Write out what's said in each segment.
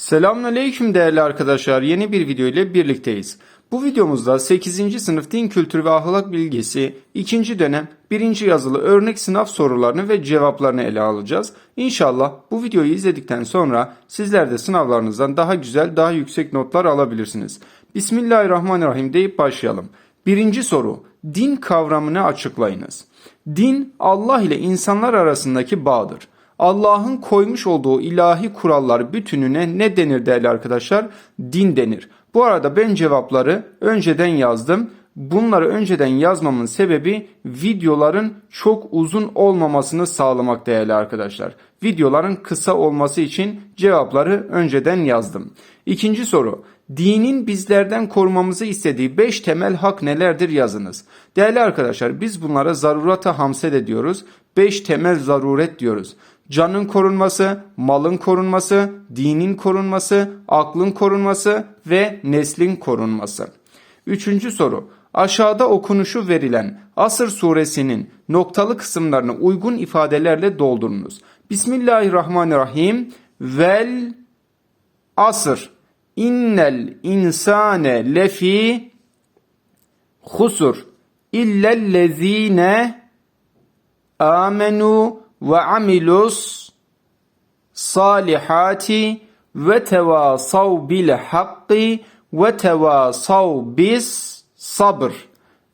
Selamünaleyküm değerli arkadaşlar. Yeni bir video ile birlikteyiz. Bu videomuzda 8. sınıf din kültürü ve ahlak bilgisi 2. dönem 1. yazılı örnek sınav sorularını ve cevaplarını ele alacağız. İnşallah bu videoyu izledikten sonra sizler de sınavlarınızdan daha güzel, daha yüksek notlar alabilirsiniz. Bismillahirrahmanirrahim deyip başlayalım. Birinci soru. Din kavramını açıklayınız. Din Allah ile insanlar arasındaki bağdır. Allah'ın koymuş olduğu ilahi kurallar bütününe ne denir değerli arkadaşlar? Din denir. Bu arada ben cevapları önceden yazdım. Bunları önceden yazmamın sebebi videoların çok uzun olmamasını sağlamak değerli arkadaşlar. Videoların kısa olması için cevapları önceden yazdım. İkinci soru. Dinin bizlerden korumamızı istediği 5 temel hak nelerdir yazınız. Değerli arkadaşlar biz bunlara zarurata hamse de diyoruz. 5 temel zaruret diyoruz. Canın korunması, malın korunması, dinin korunması, aklın korunması ve neslin korunması. Üçüncü soru. Aşağıda okunuşu verilen Asır suresinin noktalı kısımlarını uygun ifadelerle doldurunuz. Bismillahirrahmanirrahim. Vel asır. İnnel insane lefi husur. İllellezine amenu ve amilus salihati ve tevasav bil hakki ve tevasav bis sabır.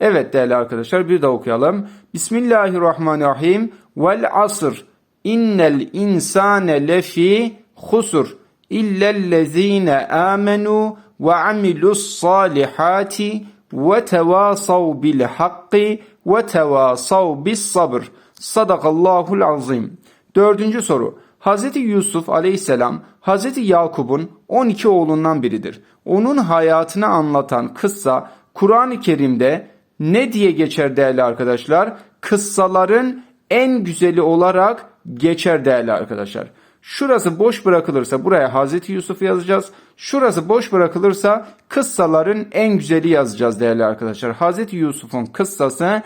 Evet değerli arkadaşlar bir daha okuyalım. Bismillahirrahmanirrahim. Vel asr. İnnel insane lefi husur. İllellezine amenu ve amilus salihati ve tevasav bil hakki ve tevasav bis sabır. Sadakallahul azim. Dördüncü soru. Hz. Yusuf aleyhisselam Hz. Yakup'un 12 oğlundan biridir. Onun hayatını anlatan kıssa Kur'an-ı Kerim'de ne diye geçer değerli arkadaşlar? Kıssaların en güzeli olarak geçer değerli arkadaşlar. Şurası boş bırakılırsa buraya Hazreti Yusuf yazacağız. Şurası boş bırakılırsa kıssaların en güzeli yazacağız değerli arkadaşlar. Hazreti Yusuf'un kıssası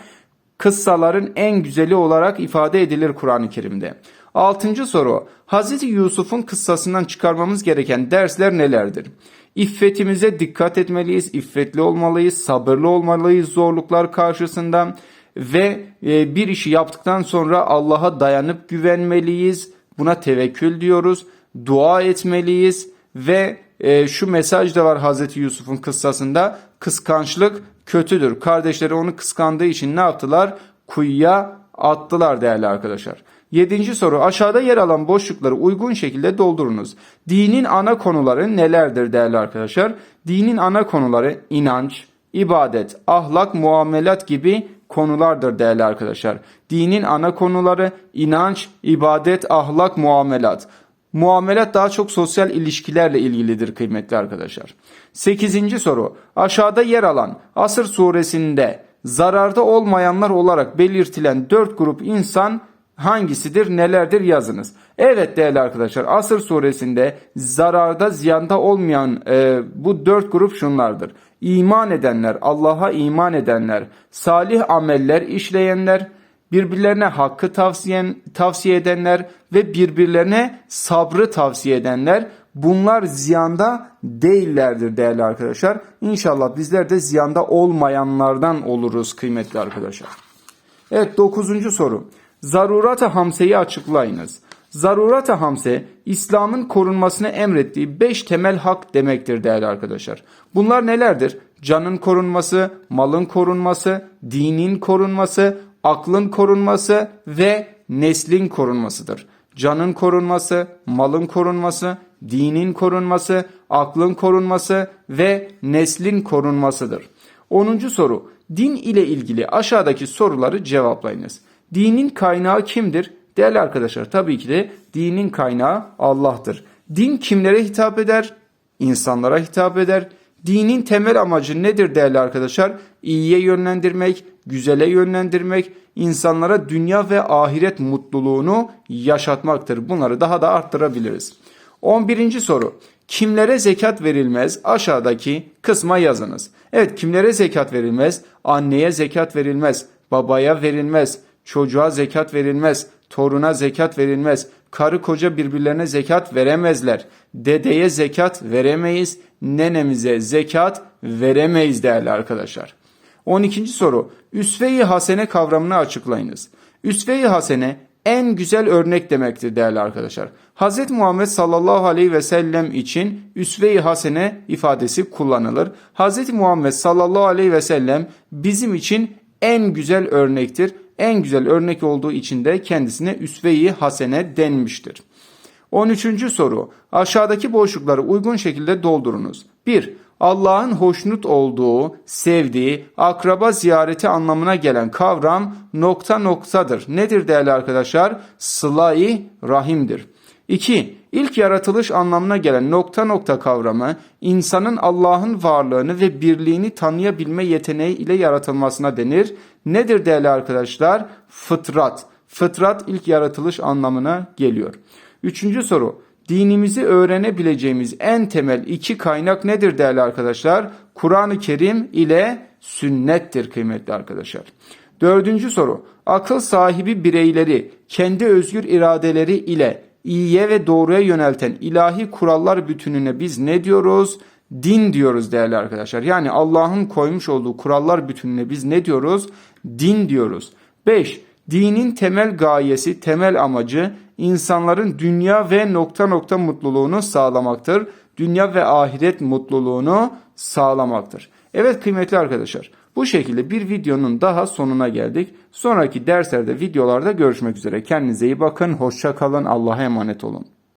kıssaların en güzeli olarak ifade edilir Kur'an-ı Kerim'de. Altıncı soru. Hazreti Yusuf'un kıssasından çıkarmamız gereken dersler nelerdir? İffetimize dikkat etmeliyiz, iffetli olmalıyız, sabırlı olmalıyız zorluklar karşısında ve e, bir işi yaptıktan sonra Allah'a dayanıp güvenmeliyiz. Buna tevekkül diyoruz. Dua etmeliyiz ve e, şu mesaj da var Hazreti Yusuf'un kıssasında. Kıskançlık kötüdür. Kardeşleri onu kıskandığı için ne yaptılar? Kuyuya attılar değerli arkadaşlar. Yedinci soru aşağıda yer alan boşlukları uygun şekilde doldurunuz. Dinin ana konuları nelerdir değerli arkadaşlar? Dinin ana konuları inanç, ibadet, ahlak, muamelat gibi konulardır değerli arkadaşlar. Dinin ana konuları inanç, ibadet, ahlak, muamelat. Muamelat daha çok sosyal ilişkilerle ilgilidir kıymetli arkadaşlar. Sekizinci soru. Aşağıda yer alan Asır suresinde zararda olmayanlar olarak belirtilen dört grup insan hangisidir, nelerdir yazınız. Evet değerli arkadaşlar Asır suresinde zararda, ziyanda olmayan e, bu dört grup şunlardır. İman edenler, Allah'a iman edenler, salih ameller işleyenler, birbirlerine hakkı tavsiye, tavsiye edenler ve birbirlerine sabrı tavsiye edenler bunlar ziyanda değillerdir değerli arkadaşlar. İnşallah bizler de ziyanda olmayanlardan oluruz kıymetli arkadaşlar. Evet dokuzuncu soru. Zarurat-ı hamseyi açıklayınız. Zarurat-ı hamse İslam'ın korunmasını emrettiği beş temel hak demektir değerli arkadaşlar. Bunlar nelerdir? Canın korunması, malın korunması, dinin korunması, aklın korunması ve neslin korunmasıdır. Canın korunması, malın korunması, dinin korunması, aklın korunması ve neslin korunmasıdır. 10. soru. Din ile ilgili aşağıdaki soruları cevaplayınız. Dinin kaynağı kimdir? Değerli arkadaşlar tabii ki de dinin kaynağı Allah'tır. Din kimlere hitap eder? İnsanlara hitap eder. Dinin temel amacı nedir değerli arkadaşlar? İyiye yönlendirmek, güzele yönlendirmek, insanlara dünya ve ahiret mutluluğunu yaşatmaktır. Bunları daha da arttırabiliriz. 11. soru. Kimlere zekat verilmez? Aşağıdaki kısma yazınız. Evet kimlere zekat verilmez? Anneye zekat verilmez, babaya verilmez, çocuğa zekat verilmez, toruna zekat verilmez, Karı koca birbirlerine zekat veremezler. Dedeye zekat veremeyiz. Nenemize zekat veremeyiz değerli arkadaşlar. 12. soru. Üsve-i hasene kavramını açıklayınız. Üsve-i hasene en güzel örnek demektir değerli arkadaşlar. Hz. Muhammed sallallahu aleyhi ve sellem için üsve-i hasene ifadesi kullanılır. Hz. Muhammed sallallahu aleyhi ve sellem bizim için en güzel örnektir. En güzel örnek olduğu için de kendisine üsve-i hasene denmiştir. 13. soru. Aşağıdaki boşlukları uygun şekilde doldurunuz. 1. Allah'ın hoşnut olduğu, sevdiği, akraba ziyareti anlamına gelen kavram nokta noktadır. Nedir değerli arkadaşlar? Sıla-i rahimdir. 2. İlk yaratılış anlamına gelen nokta nokta kavramı insanın Allah'ın varlığını ve birliğini tanıyabilme yeteneği ile yaratılmasına denir. Nedir değerli arkadaşlar? Fıtrat. Fıtrat ilk yaratılış anlamına geliyor. Üçüncü soru. Dinimizi öğrenebileceğimiz en temel iki kaynak nedir değerli arkadaşlar? Kur'an-ı Kerim ile sünnettir kıymetli arkadaşlar. Dördüncü soru. Akıl sahibi bireyleri kendi özgür iradeleri ile iyiye ve doğruya yönelten ilahi kurallar bütününe biz ne diyoruz? Din diyoruz değerli arkadaşlar. Yani Allah'ın koymuş olduğu kurallar bütününe biz ne diyoruz? Din diyoruz. 5. Dinin temel gayesi, temel amacı insanların dünya ve nokta nokta mutluluğunu sağlamaktır. Dünya ve ahiret mutluluğunu sağlamaktır. Evet kıymetli arkadaşlar bu şekilde bir videonun daha sonuna geldik. Sonraki derslerde videolarda görüşmek üzere. Kendinize iyi bakın. Hoşça kalın. Allah'a emanet olun.